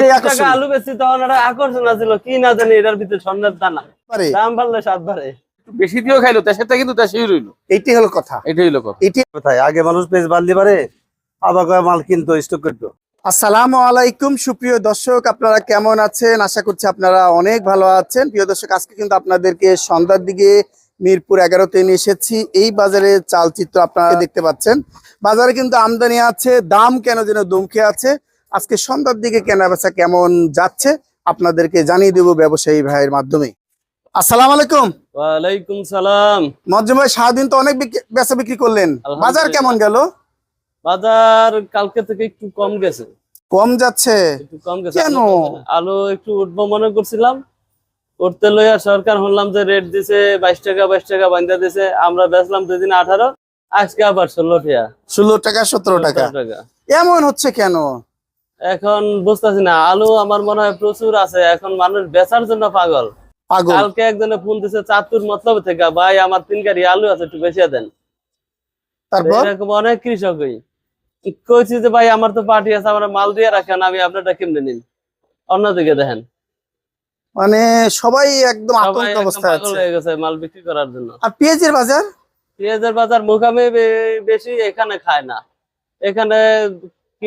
সেই আকর্ষণ আলু বেশি তখন একটা আকর্ষণ আছিল কি না জানি এটার ভিতরে স্বর্ণের দানা। দাম বাড়লে সাত বাড়ে। বেশি দিয়েও খাইলো দেশেরটা কিন্তু দেশেই রইল। এইটাই হলো কথা। এটাই হইল কথা। এটি কোথায় আগে মানুষ পেজ বাঁধতে পারে আবার মাল কিনতো স্টক করতো। আসসালামু আলাইকুম সুপ্রিয় দর্শক আপনারা কেমন আছেন? আশা করছি আপনারা অনেক ভালো আছেন। প্রিয় দর্শক আজকে কিন্তু আপনাদেরকে সন্ধ্যার দিকে মিরপুর এগারোতে নিয়ে এসেছি। এই বাজারে চালচিত্র আপনারা দেখতে পাচ্ছেন। বাজারে কিন্তু আমদানি আছে দাম কেন যেন দমকে আছে। আজকে সন্ধ্যার দিকে কেনা বেচা কেমন যাচ্ছে আপনাদেরকে জানিয়ে দেবো ব্যবসায়ী ভাইয়ের মাধ্যমে। আসসালামু আলাইকুম। ওয়ালাইকুম সালাম। মজ্জুম ভাই সারাদিন তো অনেক বেচা বিক্রি করলেন। বাজার কেমন গেল? বাজার কালকে থেকে একটু কম গেছে। কম যাচ্ছে? একটু কম গেছে। কেন? আলু- একটু উঠবো মনে করছিলাম। উঠতে লইয়া সরকার শুনলাম যে রেট দিছে বাইশ টাকা বাইশ টাকা বান্ধা দিছে। আমরা বেচলাম দুই দিন আঠারো আজকে আবার ষোলো টাকা। ষোলো টাকা সতেরো টাকা। এমন হচ্ছে কেন? এখন বুঝতেছি না আলু আমার মনে হয় প্রচুর আছে এখন মানুষ বেচার জন্য পাগল। কালকে একজনে ফোন দিছে চাতুর মতলব থেকে ভাই আমার তিন গাড়ি আলু আছে একটু বেশি দেন। এরকম অনেক কৃষকই কইছি যে ভাই আমার তো পার্টি আছে আমার মাল দিয়ে রাখেন আমি আপনারটা কেমনে নিন অন্যদিকে দেখেন। মানে সবাই একদম সবাই আতঙ্ক অবস্থায় আছে। হয়ে গেছে মাল বিক্রি করার জন্য। আর পেঁয়াজের বাজার? পেঁয়াজের বাজার মুখামে বেশি এখানে খায় না। এখানে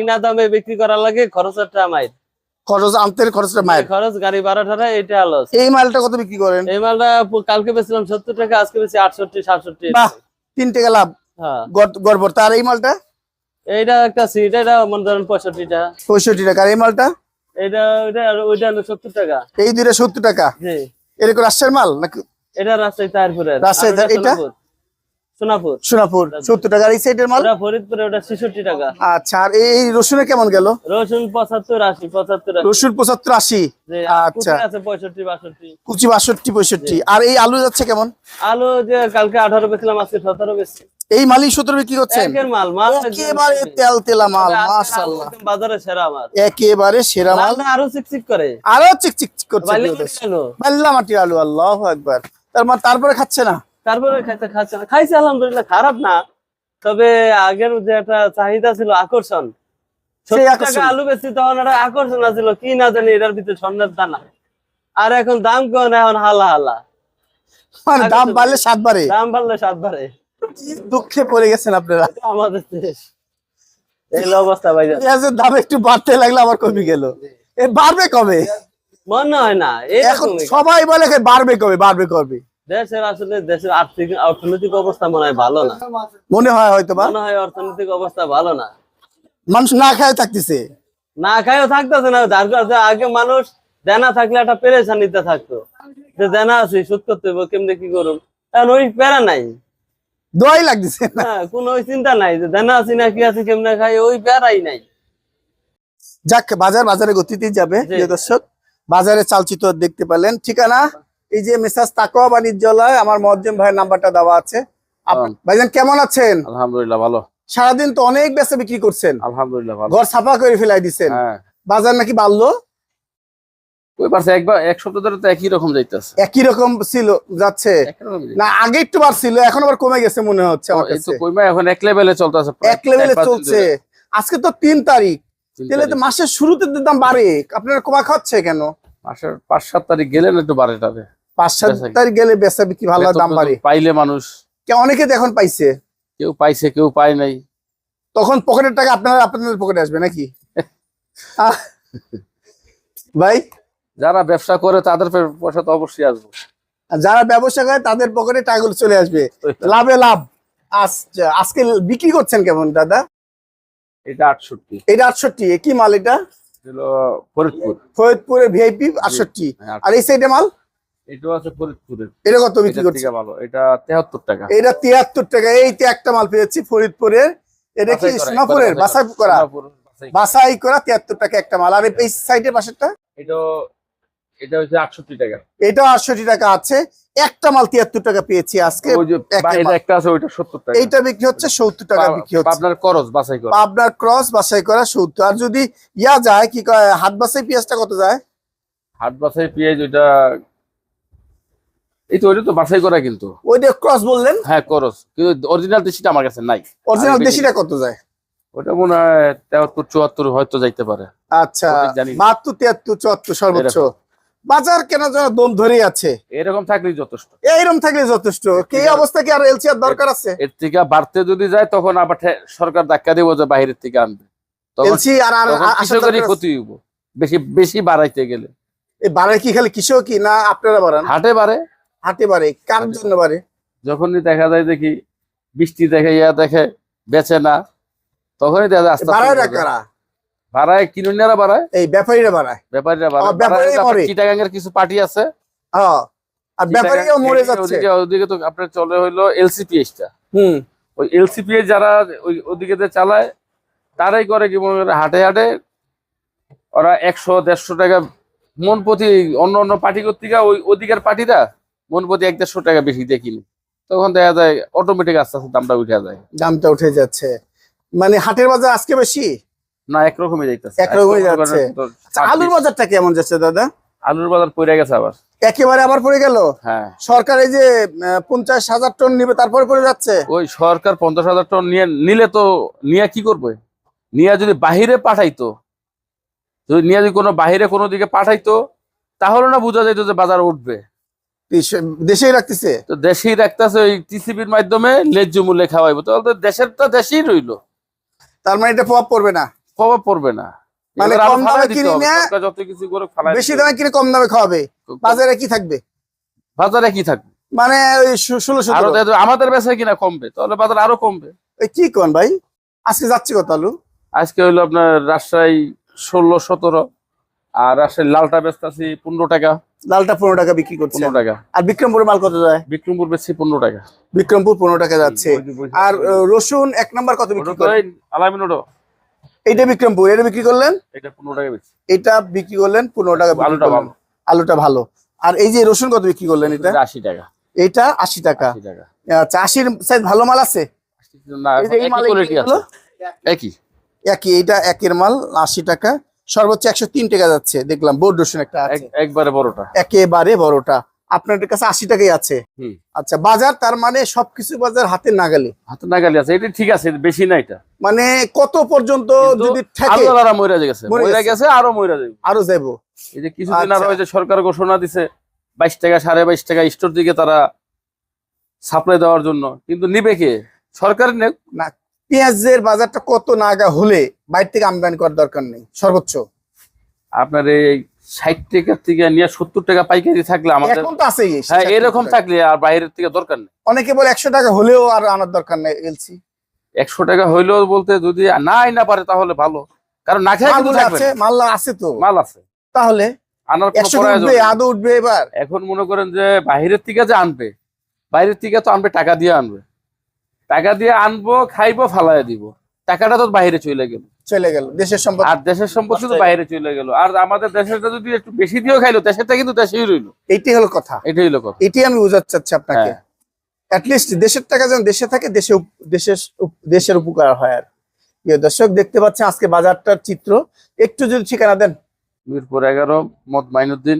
কিনা দামে বিক্রি করার লাগে খরচের টামাইর খরচ আনতে খরচটা মায়ের খরচ গাড়ি ভাড়া ঠাড়া এটা লস এই মালটা কত বিক্রি করেন? এই মালটা কালকে বেছিলাম সত্তর টাকা আজকে বেশি আটষট্টি সাতষট্টি। তিন টাকা লাভ। হ্যাঁ। গড়বড়। তার এই মালটা? এইটা একটা সিট এটা মনে ধরেন পঁয়ষট্টি টাকা। পঁয়ষট্টি টাকা এই মালটা? এটা ওইটা আর ওইটা হলো সত্তর টাকা। এই দুইটা সত্তর টাকা। এরকম রাজশাহীর মাল নাকি? এটা রাজশাহী তারপরে রাজশাহী এটা? সোনাপুর। সোনাপুর সত্তর টাকা। আর এই সাইডের মাল? ওটা ফরিদপুরে ওটা ছেষট্টি টাকা। আচ্ছা আর এই কেমন গেল? রসুন পঁচাত্তর আশি পঁচাত্তর রসুন পঁচাত্তর আশি? আচ্ছা। পঁয়ষট্টি বাষট্টি। কুচি বাষট্টি পঁয়ষট্টি। আর এই আলু যাচ্ছে কেমন? আলু যে কালকে আঠারো বেছিলাম আজকে সতেরো বেশি এই মালই সতেরো বিক্রি করছেন? একেবারে তেল তেলা মাল বাজারে সেরা মাল। একেবারে সেরা মাল। মালটা আরও চিকচিক করে। আরও চিকচিক করছে। বাল্লা মাটির আলু আল্লাহ একবার তার মানে তারপরে খাচ্ছে না? তারপরে খাইতে খাচ্ছে না। খাইছে আলহামদুলিল্লাহ খারাপ না। তবে আগের যে একটা চাহিদা ছিল আকর্ষণ আলু বেশি তখন একটা আকর্ষণ ছিল কি না জানি এটার ভিতরে স্বর্ণের দানা। আর এখন দাম কেমন এখন হালা হালা। মানে দাম বাড়লে সাত বাড়ে। দাম বাড়লে সাত বাড়ে। দুঃখে পড়ে গেছেন আপনারা। আমাদের দেশ। এই অবস্থা ভাই পেঁয়াজের দাম একটু বাড়তে লাগলে আবার কমে গেল। এ বাড়বে কবে? মনে হয় না এখন সবাই বলে বাড়বে কবে বাড়বে কবে। দেশের আসলে দেশের আর্থিক অর্থনৈতিক অবস্থা মনে হয় ভালো না। মনে হয় হয়তো মনে হয় অর্থনৈতিক অবস্থা ভালো না। মানুষ না খায় থাকতেছে। না থাকতেছে না যার আগে মানুষ দেনা থাকলে একটা পেরেশানিতে থাকতো। যে দেনা আছে শোধ করতে হবে কেমনে কি করুম? এখন ওই প্যারা নাই। দোয়াই লাগতেছে না। হ্যাঁ কোন ওই চিন্তা নাই যে দেনা আছে না কি আছে কেমনে খাই ওই প্যারাই নাই। যাক বাজার বাজারে গতিতে যাবে। দর্শক। বাজারে চালচিত্র দেখতে পেলেন ঠিকানা? এই যে মেসাজ তাকোয়া বাণিজ্যালয় আমার মজ্জম ভাইয়ের নাম্বারটা দেওয়া আছে। হ্যাঁ। ভাইজান কেমন আছেন? আলহামদুলিল্লাহ ভালো। সারাদিন তো অনেক বেচা বিক্রি করছেন। আলহামদুলিল্লাহ ভালো। ঘর সাফা করে ফেলাই দিছেন। হ্যাঁ। বাজার নাকি বাড়লো? ওই পাশে একবার এক সপ্তাহ ধরে তো একই রকম যাইতেছে। একই রকম ছিল যাচ্ছে। না আগে একটু এখন আবার কমে গেছে মনে হচ্ছে আমার কাছে। এখন এক লেভেলে চলতেছে এক লেভেলে চলছে। আজকে তো তিন তারিখ। তাহলে তো মাসের শুরুতে দাম বাড়ে। আপনারা কমা খাচ্ছে কেন? মাসের পাঁচ সাত তারিখ গেলে না একটু বাড়ে পাঁচ সাত তারিখ গেলে বেচা বিক্রি ভালো দাম বাড়ে। পাইলে মানুষ। কে অনেকে এখন পাইছে। কেউ পাইছে কেউ পায় নাই। তখন পকেটের টাকা আপনারা আপনাদের পকেটে আসবে নাকি? ভাই? যারা ব্যবসা করে তাদের পয়সা তো অবশ্যই আসবে। যারা ব্যবসা করে তাদের পকেটে টাকাগুলো চলে আসবে। লাভে লাভ। আচ্ছা আজকে বিক্রি করছেন কেমন দাদা? এটা আটষট্টি। এটা আটষট্টি। কি মাল এটা? ফরিদপুর। ফরিদপুরে ভিআইপি আটষট্টি। হ্যাঁ, আর এই সাইডে মাল? এটাও আছে ফরিদপুরের। এটা কত বিক্রি এটার ভালো। এটা তেহাত্তর টাকা। এটা তিয়াত্তর টাকা। এই তো একটা মাল পেয়েছি ফরিদপুরের। এটা কি সোনাপুরের? বাসাই করা। বাসাই করা। টাকা একটা মাল। আর এই সাইডের পাশেরটা? এটাও এটা হচ্ছে টাকা। এটা আটষট্টি টাকা আছে। একটা মাল তিয়াত্তর টাকা পেয়েছি আজকে। এটা একটা আছে ওইটা সত্তর টাকা। এইটা বিক্রি হচ্ছে সত্তর টাকা বিক্রি হচ্ছে। আপনার করজ বাছাই করা। আপনার ক্রস বাছাই করা সত্তর। আর যদি ইয়া যায় কি কয় হাত বাছাই পেঁয়াজটা কত যায়? হাট বাছাই পেঁয়াজ ওইটা এই তো ওইটা তো বাছাই করা কিন্তু। ওইটা ক্রস বললেন? হ্যাঁ করজ কিন্তু অরিজিনাল দেশিটা আমার কাছে নাই। অরিজিনাল দেশিটা কত যায়? ওটা মনে হয় তেহাত্তর চুয়াত্তর হয়তো যাইতে পারে। আচ্ছা সঠিক জানি না। বাহাত্তর তিয়াত্তর চুয়াত্তর সর্বোচ্চ। বাজার কেন যেন দম ধরেই আছে। এরকম থাকলেই যথেষ্ট। এইরকম থাকলে যথেষ্ট। কি অবস্থা কি আর দরকার আছে? এর থেকে বাড়তে যদি যায় তখন আবার সরকার ধাক্কা দিব যে বাইরের থেকে আনবে। এলসি আর কৃষকেরই ক্ষতি হইব। বেশি বেশি বাড়াইতে গেলে। এই বাড়ায় কি খালি কৃষক কি না আপনারা বাড়ান? হাটে বাড়ে। হাতে বাড়ে কার হাটে। জন্য বাড়ে? যখনই দেখা যায় দেখি বৃষ্টি দেখে ইয়া দেখে বেচে না তখনই দেখা যায় আস্তে আস্তে বাড়ায় না বাড়ে। কারা? বাড়ায় কিনুনিয়ারা বাড়ায়? এই ব্যাপারীরা বাড়ায়। ব্যাপারীরা বাড়ায়। মরে। চিটাগাঙ্গের কিছু পার্টি আছে। আর ব্যাপারীও মরে যাচ্ছে। ওদিকে ওদিকে তো আপনার চলে হইল এলসিপিএসটা। হুম। ওই এলসিপিএস যারা ওই ওদিকে চালায় তারাই করে কি মনে করে হাটে হাটে ওরা একশো দেড়শো টাকা মন প্রতি অন্য অন্য পার্টি কর্তিকা ওই ওদিকের পার্টিরা মন প্রতি এক দেড়শো টাকা বেশি দিয়ে কিনে। তখন দেখা যায় অটোমেটিক আস্তে আস্তে দামটা উঠে যায়। দামটা উঠে যাচ্ছে। মানে হাটের বাজার আজকে বেশি? না একরকমই যাইতেছে। একরকমই যাচ্ছে। আচ্ছা, আলুর বাজারটা কেমন যাচ্ছে দাদা? আলুর বাজার পড়ে গেছে আবার। একেবারে আবার পড়ে গেল? হ্যাঁ। সরকার এই যে পঞ্চাশ হাজার টন নিবে তারপরে পড়ে যাচ্ছে? ওই সরকার পঞ্চাশ হাজার টন নিয়ে নিলে তো নিয়ে কি করবে? নিয়ে যদি বাহিরে পাঠাইতো যদি নিয়ে যদি কোনো বাহিরে কোনো দিকে পাঠাইতো তাহলে না বোঝা যেত যে বাজার উঠবে। দেশেই রাখতেছে? তো দেশেই রাখতেছে ওই টিসিবির মাধ্যমে ন্যায্য মূল্যে খাওয়াইবো তাহলে তো দেশেরটা দেশেই রইল। তার মানে এটা প্রভাব পড়বে না? প্রভাব পড়বে না। মানে কম দামে কিনে হবে। নিয়ে সরকার যত কিছু করে ফালাই বেশি দামে কিনে কম দামে খাওয়াবে। বাজারে কি থাকবে? বাজারে কি থাকবে? মানে ওই ষোলো সতেরো। আমাদের বেচা কিনা কমবে তাহলে বাজার আরও কমবে। কি কোন ভাই? আজকে যাচ্ছে কত আলু? আজকে হইল আপনার রাজশাহী ষোলো সতেরো। আর রাজশাহী লালটা বেচতেছি পনেরো টাকা। লালটা পনেরো টাকা বিক্রি করছে। পনেরো টাকা। আর বিক্রমপুরের মাল কত যায়? বিক্রমপুর বেচছি পনেরো টাকা। বিক্রমপুর পনেরো টাকা যাচ্ছে। আর রসুন এক নাম্বার কত বিক্রি করে আলামিন ওটো। এইটা বিক্রমপুর এটা বিক্রি করলেন? এটা পনেরো টাকা বেচছি। এটা বিক্রি করলেন পনেরো টাকা আলুটা ভালো। আলুটা ভালো। আর এই যে রসুন কত বিক্রি করলেন এটা? এটা আশি টাকা। এটা আশি টাকা। আচ্ছা আশির সাইজ ভালো মাল আছে? একই আছে। একই। এইটা একের মাল আশি টাকা। সর্বোচ্চ একশো তিন টাকা যাচ্ছে। দেখলাম বোর্ড রসুন একটা একবারে বড়টা। একেবারে বড়টা। আপনাদের কাছে আশি টাকাই আছে। আচ্ছা বাজার তার মানে সবকিছু বাজার হাতে নাগালে। হাতে নাগালি আছে। এটা ঠিক আছে বেশি না এটা। মানে কত পর্যন্ত যদি ঠেকে আরও যারা মইরা গেছে মইরা গেছে। আরও মইরা যাবে। আরও যাব এই যে কিছুদিন আরও আচ্ছা। যে সরকার ঘোষণা দিছে বাইশ টাকা সাড়ে বাইশ টাকা স্টোর দিকে তারা সাপ্লাই দেওয়ার জন্য। কিন্তু নিবে কে? সরকার নেক পেঁয়াজের বাজারটা কত নাগা হলে বাইরে থেকে আমদানি করার দরকার নেই? সর্বোচ্চ। আপনার এই ষাট টাকা থেকে নিয়ে সত্তর টাকা পাইকারি থাকলে আমাদের এখন তো হ্যাঁ এরকম থাকলে আর বাইরের থেকে দরকার নেই। অনেকে বলে একশো টাকা হলেও আর আনার দরকার নেই এলসি। একশো টাকা হইলেও বলতে যদি না না পারে তাহলে ভালো। কারণ না খেয়ে কিন্তু আছে না। মাল্লা আছে তো। মাল আছে। তাহলে আনার কোনো প্রয়োজন নেই। আদৌ উঠবে এবার? এখন মনে করেন যে বাইরের থেকে যে আনবে বাইরের থেকে তো আনবে টাকা দিয়ে আনবে। টাকা দিয়ে আনব খাইবো ফালাই দিব। টাকাটা তো বাইরে চলে গেল। চলে গেল। দেশের সম্পদ আর দেশের সম্পদ শুধু বাইরে চলে গেল। আর আমাদের দেশেরটা যদি একটু বেশি দিয়েও খাইলো দেশেরটা কিন্তু দেশেই রইল। এইটাই হলো কথা। এটাই হলো কথা। এটি আমি বোঝাতে চাচ্ছি আপনাকে। অ্যাটলিস্ট দেশের টাকা যেন দেশে থাকে দেশে দেশের দেশের উপকার হয় আর। দর্শক দেখতে পাচ্ছেন আজকে বাজারটার চিত্র। একটু যদি ঠিকানা দেন। মিরপুর এগারো মত Mainuddin.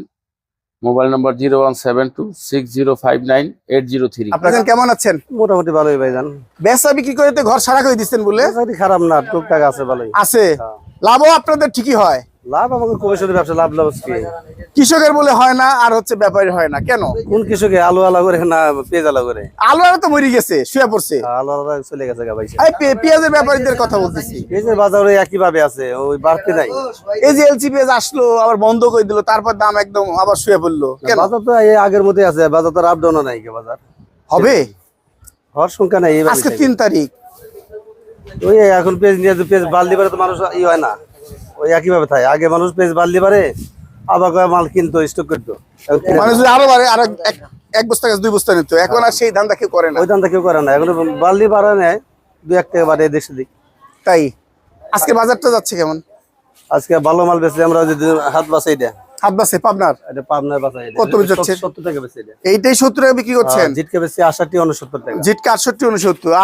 Mobile number zero one seven two six zero five nine eight zero three. আপনার কেমন আছেন? মোটামুটি ভালোই ভাইজান। বেচা বিক্রি করে তো ঘর সারা করে দিচ্ছেন বলে খারাপ না টুকটাক আছে ভালোই। আছে। লাভ লাভও আপনাদের ঠিকই হয়। লাভ আমাকে কমিশনের ব্যবসা লাভ কি? কৃষকের বলে হয় না আর হচ্ছে ব্যাপারী হয় না কেন? কোন কৃষকে আলু আলা করে না পেঁয়াজ আলা করে? আলু আর তো মরে গেছে শুয়ে পড়ছে। আলু আলা চলে গেছে গা পেঁয়াজের ব্যাপারীদের কথা বলতেছি। পেঁয়াজের বাজারে একই ভাবে আছে ওই বাড়তি নাই। এই যে এলসি পেঁয়াজ আসলো আবার বন্ধ করে দিল তারপর দাম একদম আবার শুয়ে পড়ল কেন? বাজার তো এই আগের মধ্যে আছে বাজার তো আপ ডাউনও নাই বাজার। হবে? হওয়ার সংখ্যা নাই আজকে তিন তারিখ। ওই এখন পেঁয়াজ নিয়ে পেঁয়াজ বালদি পারে তো মানুষ ই হয় না। ওই একইভাবে থাকে। আগে মানুষ পেজ বাড়লি পারে আবার মাল কিনতো স্টক করতো। মানুষ মানে আরও বাড়ে আর এক- বস্তা গাছ দুই বস্তা নিত। এখন আর সেই ধান্দা কেউ করে না। ওই দামটা কেউ করে না। এখন বাড়লি বাড়া নেয় দু এক টাকা বাড়ে দেশে দিক। তাই? আজকে বাজারটা যাচ্ছে কেমন? আজকে ভালো মাল বেচে আমরা যদি হাত বাঁচাই দেয়। পাবনার? এটা পাবনার কত টাকা বেচে এইটাই টাকা বিক্রি করছেন? জিটকে বেচে টাকা। জিটকা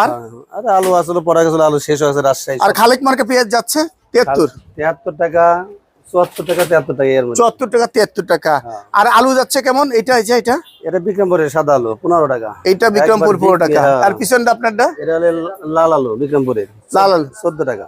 আর? হ্যাঁ, আলু আসলে গেছিল আলু শেষ হয়েছে রাজশাহী। আর খালেক মার্কে পেঁয়াজ যাচ্ছে? তিয়াত্তর তিয়াত্তর টাকা চুয়াত্তর টাকা তিয়াত্তর টাকা এর মধ্যে। চুয়াত্তর টাকা তিয়াত্তর টাকা। হ্যাঁ। আর আলু যাচ্ছে কেমন? এটা এই যে এটা? এটা বিক্রমপুরের সাদা আলু পনেরো টাকা। এইটা বিক্রমপুর একবার পনেরো টাকা। হ্যাঁ। আর পিছনটা আপনারটা? এটা লাল আলু বিক্রমপুরের। লাল আলু। চোদ্দ টাকা।